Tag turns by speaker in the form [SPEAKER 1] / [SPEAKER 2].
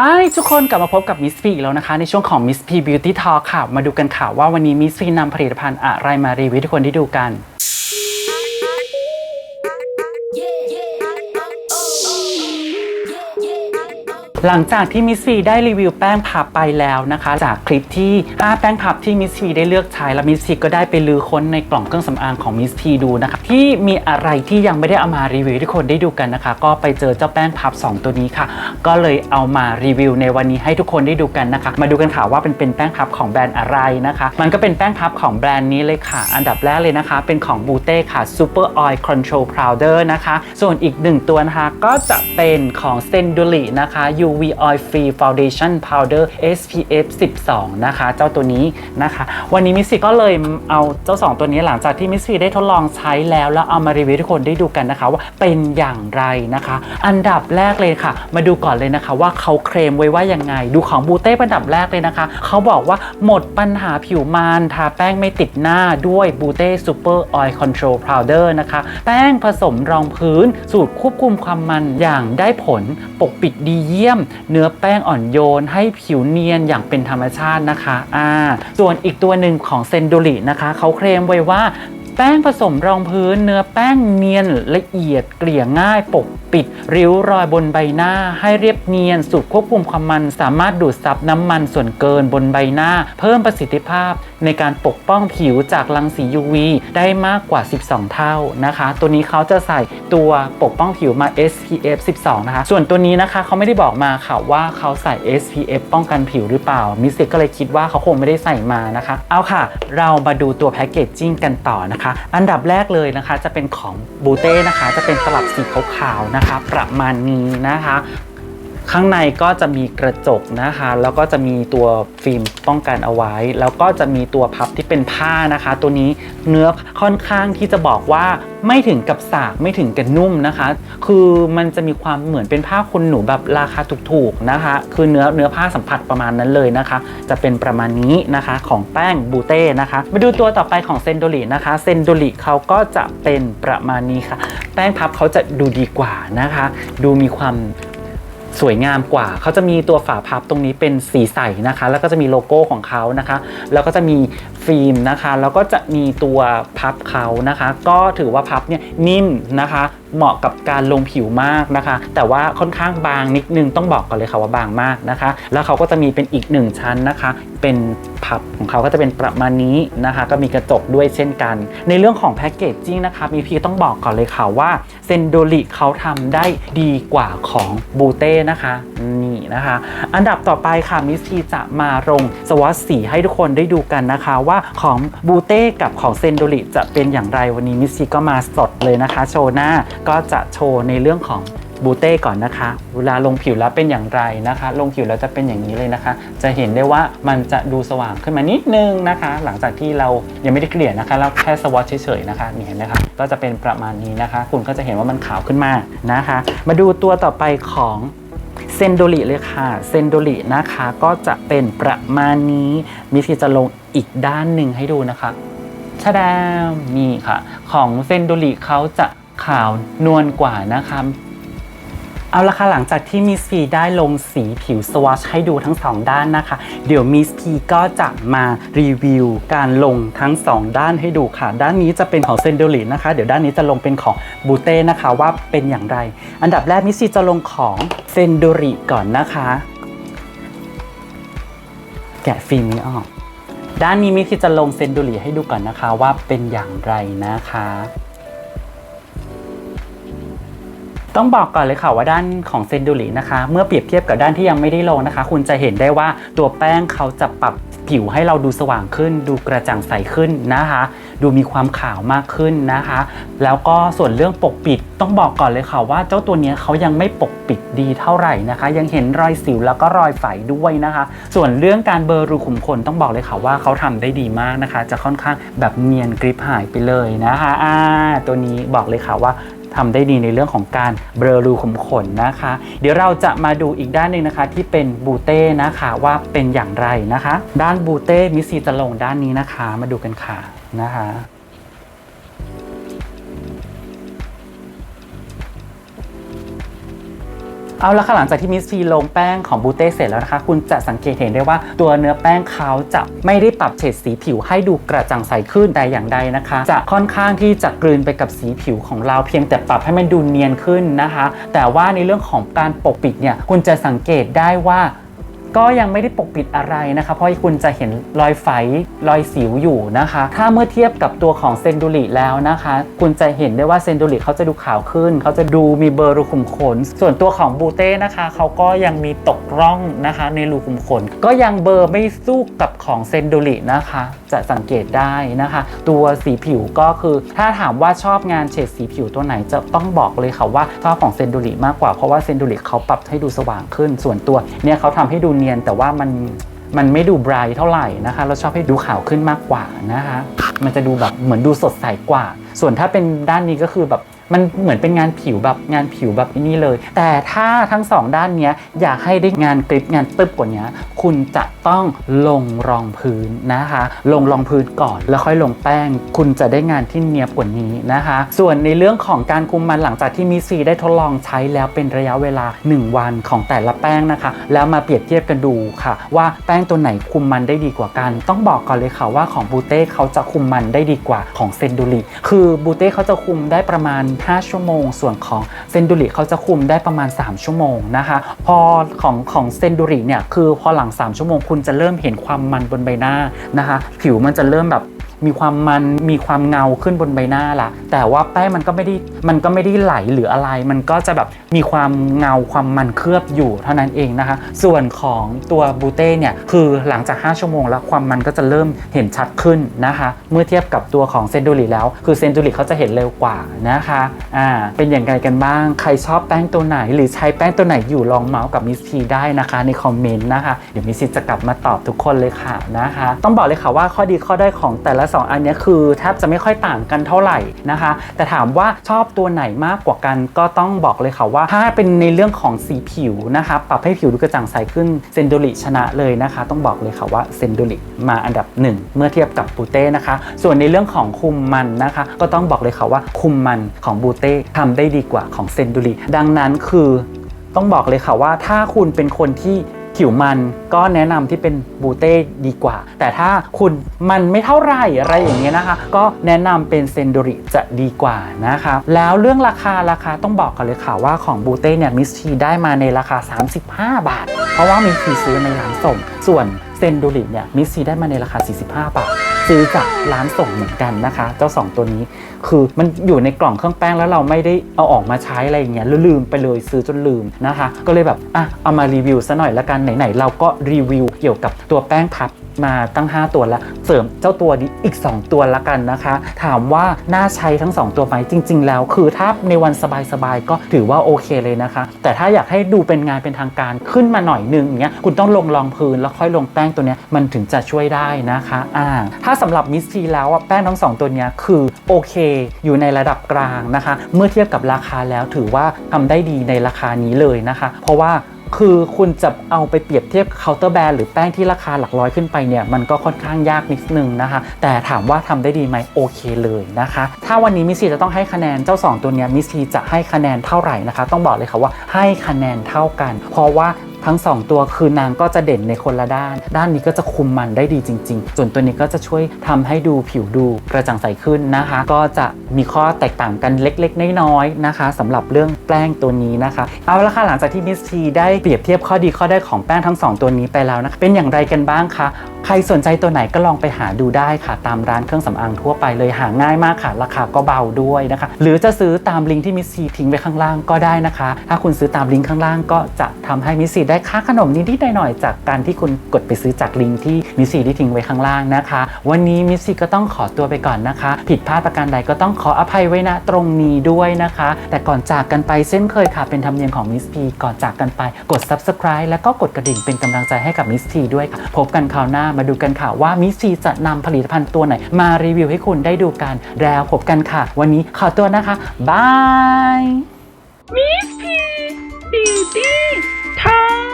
[SPEAKER 1] Hi ทุกคนกลับมาพบกับมิสพีอีกแล้วนะคะ ในช่วงของ Miss P Beauty Talk ค่ะ มาดูกันค่ะว่าวันนี้มิสพีนำผลิตภัณฑ์อะไรมารีวิวทุกคนได้ดูกัน หลังจากที่มิสฟีได้รีวิวแป้งพับไปแล้วนะคะ จากคลิปที่อาแป้งพับที่มิสฟีได้เลือกใช้แล้วมิสฟีก็ได้ไปลือค้นในกล่องเครื่องสำอางของมิสฟีดูนะคะที่มีอะไรที่ยังไม่ได้เอามารีวิวให้ทุกคนได้ดูกันนะคะ ก็ไปเจอเจ้าแป้งพับ 2 ตัวนี้ค่ะ ก็เลยเอามารีวิวในวันนี้ให้ทุกคนได้ดูกันนะคะ มาดูกันค่ะว่าเป็นเป็นแป้งพับของแบรนด์อะไรนะคะ มันก็เป็นแป้งพับของแบรนด์นี้เลยค่ะ อันดับแรกเลยนะคะ เป็นของบูเต้ค่ะ Super Oil Control Powder นะคะ ส่วนอีกหนึ่งตัวนะคะก็จะเป็นของ s e n d u l i นะคะ UV Oil Free Foundation Powder SPF 12 นะคะ เจ้าตัวนี้นะคะ วันนี้มิสซี่ก็เลยเอาเจ้า 2 ตัวนี้หลังจากที่มิสซี่ได้ทดลองใช้แล้วแล้วเอามารีวิวให้ทุกคนได้ดูกันนะคะ ว่าเป็นอย่างไรนะคะ อันดับแรกเลยค่ะ มาดูก่อนเลยนะคะ ว่าเขาเคลมไว้ว่ายังไง ดูของบูเต้อันดับแรกเลยนะคะ เขาบอกว่าหมดปัญหาผิวมันทาแป้งไม่ติดหน้าด้วยบูเต้ซูเปอร์ออยล์คอนโทรลพาวเดอร์นะคะ แป้งผสมรองพื้น สูตรควบคุมความมันอย่างได้ผลปกปิดดีเยี่ยมเนื้อแป้งอ่อนโยน ให้ผิวเนียนอย่างเป็นธรรมชาตินะคะอ่าส่วนอีกตัวหนึ่งของเซนดูรินะคะเขาเคลมไว้ว่าแป้งผสมรองพื้นเนื้อแป้งเนียนละเอียดเกลี่ยง่ายปก ปิด ริ้วรอยบนใบหน้า ให้เรียบเนียนสูตรควบคุมความมัน สามารถดูดซับน้ำมันส่วนเกินบนใบหน้า เพิ่มประสิทธิภาพ ในการปกป้องผิวจากรังสี UV ได้มากกว่า 12 เท่านะคะ ตัวนี้เขาจะใส่ตัวปกป้องผิวมา SPF 12 นะคะ ส่วนตัวนี้นะคะเขาไม่ได้บอกมาค่ะว่าเขาใส่ SPF ป้องกันผิวหรือเปล่ามิสเซก็เลยคิดว่าเขาคงไม่ได้ใส่มานะคะ เอาค่ะ เรามาดูตัวแพคเกจจิ้งกันต่อนะคะ อันดับแรกเลยนะคะจะเป็นของบูเต้นะคะ จะเป็นตลับสีขาวๆนะคะประมาณนี้นะคะ ข้างในก็จะมีกระจกนะคะ แล้วก็จะมีตัวฟิล์มป้องกันเอาไว้ แล้วก็จะมีตัวพับที่เป็นผ้านะคะ ตัวนี้เนื้อค่อนข้างที่จะบอกว่าไม่ถึงกับสากไม่ถึงกับนุ่มนะคะ คือมันจะมีความเหมือนเป็นผ้าขนหนูแบบราคาถูกๆนะคะ คือเนื้อเนื้อผ้าสัมผัสประมาณนั้นเลยนะคะ จะเป็นประมาณนี้นะคะของแป้งบูเต้นะคะ มาดูตัวต่อไปของเซนโดรินะคะ เซนโดริเขาก็จะเป็นประมาณนี้ค่ะ แป้งพับเขาจะดูดีกว่านะคะ ดูมีความ สวยงามกว่า เขาจะมีตัวฝาพับตรงนี้เป็นสีใสนะคะ แล้วก็จะมีโลโก้ของเขานะคะ แล้วก็จะมี ฟิล์มนะคะ แล้วก็จะมีตัวพับเขานะคะ ก็ถือว่าพับเนี่ยนิ่มนะคะ เหมาะกับการลงผิวมากนะคะ แต่ว่าค่อนข้างบางนิดนึงต้องบอกก่อนเลยค่ะว่าบางมากนะคะ แล้วเขาก็จะมีเป็นอีกหนึ่งชั้นนะคะ เป็นพับของเขาก็จะเป็นประมาณนี้นะคะ ก็มีกระจกด้วยเช่นกัน ในเรื่องของแพคเกจจิ้งนะคะมีพีต้องบอกก่อนเลยค่ะว่าเซนโดริเขาทำได้ดีกว่าของบูเต้นะคะนี่นะคะ อันดับต่อไปค่ะมิสทีจะมาลงสวอตสีให้ทุกคนได้ดูกันนะคะ ว่าของบูเต้กับของเซนโดริจะเป็นอย่างไรวันนี้มิสทีก็มาสดเลยนะคะ โชว์หน้าก็จะโชว์ในเรื่องของบูเต้ก่อนนะคะ เวลาลงผิวแล้วเป็นอย่างไรนะคะ ลงผิวแล้วจะเป็นอย่างนี้เลยนะคะ จะเห็นได้ว่ามันจะดูสว่างขึ้นมานิดนึงนะคะ หลังจากที่เรายังไม่ได้เกลี่ยนะคะ เราแค่สวอตเฉยๆนะคะนี่เห็นไหมคะก็จะเป็นประมาณนี้นะคะ คุณก็จะเห็นว่ามันขาวขึ้นมานะคะ มาดูตัวต่อไปของ เซนโดริเลยค่ะเซนโดรินะคะก็จะเป็นประมาณนี้มิทีจะลงอีกด้านหนึ่งให้ดูนะคะชะดามนี่ค่ะ ของเซนโดริเขาจะขาวนวลกว่านะคะ เอาละค่ะหลังจากที่มิสพีได้ลงสีผิวสวอชให้ดูทั้ง 2 ด้านนะคะ เดี๋ยวมิสพีก็จะมารีวิวการลงทั้ง 2 ด้านให้ดูค่ะ ด้านนี้จะเป็นของเซนเดลินะคะ เดี๋ยวด้านนี้จะลงเป็นของบูเต้นะคะว่าเป็นอย่างไร อันดับแรกมิสพีจะลงของเซนโดริก่อนนะคะ แกะฟิล์มนี้ออก ด้านนี้มิสพีจะลงเซนโดริให้ดูก่อนนะคะว่าเป็นอย่างไรนะคะ ต้องบอกก่อนเลยค่ะว่าด้านของเซนดูรินะคะ เมื่อเปรียบเทียบกับด้านที่ยังไม่ได้ลงนะคะ คุณจะเห็นได้ว่าตัวแป้งเขาจะปรับผิวให้เราดูสว่างขึ้น ดูกระจ่างใสขึ้นนะคะ ดูมีความขาวมากขึ้นนะคะ แล้วก็ส่วนเรื่องปกปิดต้องบอกก่อนเลยค่ะว่าเจ้าตัวนี้เขายังไม่ปกปิดดีเท่าไหร่นะคะ ยังเห็นรอยสิวแล้วก็รอยไฝด้วยนะคะ ส่วนเรื่องการเบลอรูขุมขนต้องบอกเลยค่ะว่าเขาทำได้ดีมากนะคะ จะค่อนข้างแบบเนียนกริบหายไปเลยนะคะอ่าตัวนี้บอกเลยค่ะว่า ทำได้ดีในเรื่องของการเบลอรูขุมขนนะคะ เดี๋ยวเราจะมาดูอีกด้านหนึ่งนะคะที่เป็นบูเต้นะคะว่าเป็นอย่างไรนะคะ ด้านบูเต้มิสซีจะลงด้านนี้นะคะ มาดูกันค่ะนะคะ เอาละค่ะหลังจากที่มิสทีลงแป้งของบูเต้เสร็จแล้วนะคะ คุณจะสังเกตเห็นได้ว่าตัวเนื้อแป้งเขาจะไม่ได้ปรับเฉดสีผิวให้ดูกระจ่างใสขึ้นแต่อย่างใดนะคะ จะค่อนข้างที่จะกลืนไปกับสีผิวของเราเพียงแต่ปรับให้มันดูเนียนขึ้นนะคะ แต่ว่าในเรื่องของการปกปิดเนี่ยคุณจะสังเกตได้ว่า ก็ยังไม่ได้ปกปิดอะไรนะคะ เพราะคุณจะเห็นรอยไฝรอยสิวอยู่นะคะ ถ้าเมื่อเทียบกับตัวของเซนดูริแล้วนะคะ คุณจะเห็นได้ว่าเซนดูริเขาจะดูขาวขึ้น เขาจะดูมีเบอร์รูขุมขน ส่วนตัวของบูเต้นะคะเขาก็ยังมีตกร่องนะคะ ในรูขุมขน ก็ยังเบอร์ไม่สู้กับของเซนดูรินะคะ จะสังเกตได้นะคะ ตัวสีผิวก็คือถ้าถามว่าชอบงานเฉดสีผิวตัวไหนจะต้องบอกเลยค่ะว่าชอบของเซนดูริมากกว่าเพราะว่าเซนดูริเขาปรับให้ดูสว่างขึ้น ส่วนตัวเนี่ยเขาทำให้ดูเนียน แต่ว่ามันมันไม่ดูไบรท์เท่าไหร่นะคะ เราชอบให้ดูขาวขึ้นมากกว่านะคะ มันจะดูแบบเหมือนดูสดใสกว่า ส่วนถ้าเป็นด้านนี้ก็คือแบบ มันเหมือนเป็นงานผิวแบบงานผิวแบบนี้เลย แต่ถ้าทั้งสองด้านเนี้ยอยากให้ได้งานกริปงานตึบกว่านี้คุณจะต้องลงรองพื้นนะคะ ลงรองพื้นก่อนแล้วค่อยลงแป้ง คุณจะได้งานที่เนียบกว่านี้นะคะ ส่วนในเรื่องของการคุมมันหลังจากที่มิซีได้ทดลองใช้แล้วเป็นระยะเวลา 1 วันของแต่ละแป้งนะคะ แล้วมาเปรียบเทียบกันดูค่ะ ว่าแป้งตัวไหนคุมมันได้ดีกว่ากัน ต้องบอกก่อนเลยค่ะว่าของบูเต้เขาจะคุมมันได้ดีกว่าของเซนดูริคือบูเต้เขาจะคุมได้ประมาณ5 ชั่วโมง ส่วนของเซนดูริเขาจะคุมได้ประมาณ 3 ชั่วโมงนะคะ พอของของเซนดูริเนี่ยคือพอหลัง 3 ชั่วโมง คุณจะเริ่มเห็นความมันบนใบหน้านะคะ ผิวมันจะเริ่มแบบ มีความมันมีความเงาขึ้นบนใบหน้าละแต่ว่าแป้งมันก็ไม่ได้มันก็ไม่ได้ไหลหรืออะไร มันก็จะแบบมีความเงาความมันเคลือบอยู่เท่านั้นเองนะคะ ส่วนของตัวบูเต้เนี่ยคือหลังจาก 5 ชั่วโมง แล้วความมันก็จะเริ่มเห็นชัดขึ้นนะคะ เมื่อเทียบกับตัวของเซนดูริแล้วคือเซนดูริเขาจะเห็นเร็วกว่านะคะอ่าเป็นอย่างไรกันบ้าง ใครชอบแป้งตัวไหน หรือใช้แป้งตัวไหนอยู่ลองเมาส์กับมิสทีได้นะคะในคอมเมนต์นะคะเดี๋ยวมิสทีจะกลับมาตอบทุกคนเลยค่ะนะคะ ต้องบอกเลยค่ะว่าข้อดีข้อด้อยของแต่ละ2 อันนี้คือแทบจะไม่ค่อยต่างกันเท่าไหร่นะคะ แต่ถามว่าชอบตัวไหนมากกว่ากันก็ต้องบอกเลยค่ะว่า ถ้าเป็นในเรื่องของสีผิวนะคะปรับให้ผิวดูกระจ่างใสขึ้นเซนโดริชนะเลยนะคะ ต้องบอกเลยค่ะว่าเซนโดริมาอันดับหนึ่งเมื่อเทียบกับบูเต้นะคะ ส่วนในเรื่องของคุมมันนะคะ ก็ต้องบอกเลยค่ะว่าคุมมันของบูเต้ทำได้ดีกว่าของเซนโดริดังนั้นคือต้องบอกเลยค่ะว่าถ้าคุณเป็นคนที่ ผิวมันก็แนะนำที่เป็นบูเต้ดีกว่า แต่ถ้าคุณมันไม่เท่าไหร่อะไรอย่างเงี้ยนะคะ ก็แนะนำเป็นเซนโดริจะดีกว่านะคะแล้วเรื่องราคาราคาต้องบอกกันเลยค่ะว่าของบูเต้เนี่ยมิสทีได้มาในราคา 35 บาท เพราะว่ามิสทีซื้อในร้านส่งส่วน เซนดูริเนี่ยมิสซีได้มาในราคา 45 บาท ซื้อจากร้านส่งเหมือนกันนะคะ เจ้า 2 ตัวนี้คือมันอยู่ในกล่องเครื่องแป้งแล้วเราไม่ได้เอาออกมาใช้อะไรอย่างเงี้ยลืมไปเลยซื้อจนลืมนะคะ ก็เลยแบบอะเอามารีวิวซะหน่อยละกันไหนๆเราก็รีวิวเกี่ยวกับตัวแป้งพับ มาตั้ง 5 ตัวแล้ว เสริมเจ้าตัวนี้อีก 2 ตัวละกันนะคะ ถามว่าน่าใช้ทั้ง 2 ตัวไหมจริง ๆ แล้ว คือถ้าในวันสบายๆก็ถือว่าโอเคเลยนะคะ แต่ถ้าอยากให้ดูเป็นงานเป็นทางการขึ้นมาหน่อยนึงอย่างเงี้ยคุณต้องลงรองพื้นแล้วค่อยลงแป้งตัวเนี้ยมันถึงจะช่วยได้นะคะอ่าถ้าสำหรับมิสทีแล้วอะแป้งทั้งสองตัวเนี้ยคือโอเค อยู่ในระดับกลางนะคะ เมื่อเทียบกับราคาแล้วถือว่าทำได้ดีในราคานี้เลยนะคะ เพราะว่า คือคุณจะเอาไปเปรียบเทียบเคาน์เตอร์แบรนด์หรือแป้งที่ราคาหลักร้อยขึ้นไปเนี่ยมันก็ค่อนข้างยากนิดนึงนะคะ แต่ถามว่าทำได้ดีไหมโอเคเลยนะคะ ถ้าวันนี้มิสซีจะต้องให้คะแนนเจ้า 2 ตัวนี้มิสซีจะให้คะแนนเท่าไหร่นะคะ ต้องบอกเลยค่ะว่าให้คะแนนเท่ากัน เพราะว่า ทั้ง 2 ตัวคือนางก็จะเด่นในคนละด้าน ด้านนี้ก็จะคุมมันได้ดีจริง ๆ ส่วนตัวนี้ก็จะช่วยทำให้ดูผิวดูกระจ่างใสขึ้นนะคะ ก็จะมีข้อแตกต่างกันเล็กๆ น้อยๆนะคะสำหรับเรื่องแป้งตัวนี้นะคะ เอาละค่ะหลังจากที่มิสทีได้เปรียบเทียบข้อดีข้อได้ของแป้งทั้ง 2 ตัวนี้ไปแล้วนะคะเป็นอย่างไรกันบ้างคะ ใครสนใจตัวไหนก็ลองไปหาดูได้ค่ะ ตามร้านเครื่องสำอางทั่วไปเลยหาง่ายมากค่ะ ราคาก็เบาด้วยนะคะ หรือจะซื้อตามลิงก์ที่มิสซีทิ้งไว้ข้างล่างก็ได้นะคะ ถ้าคุณซื้อตามลิงก์ข้างล่างก็จะทำให้มิสซีได้ค่าขนมนิดๆหน่อยๆจากการที่คุณกดไปซื้อจากลิงก์ที่มิสซีได้ทิ้งไว้ข้างล่างนะคะ วันนี้มิสซีก็ต้องขอตัวไปก่อนนะคะ ผิดพลาดประการใดก็ต้องขออภัยไว้ณตรงนี้ด้วยนะคะ แต่ก่อนจากกันไปเส้นเคยค่ะ เป็นธรรมเนียมของมิสพีก่อนจากกันไปกด subscribe แล้วก็กดกระดิ่งเป็นกำลังใจให้กับมิสทีด้วยค่ะพบกันคราวหน้ามาดูกันค่ะว่ามิสทีจะนำผลิตภัณฑ์ตัวไหน มารีวิวให้คุณได้ดูกัน แล้วพบกันค่ะ วันนี้ขอตัวนะคะบาย
[SPEAKER 2] Miss P Beauty Time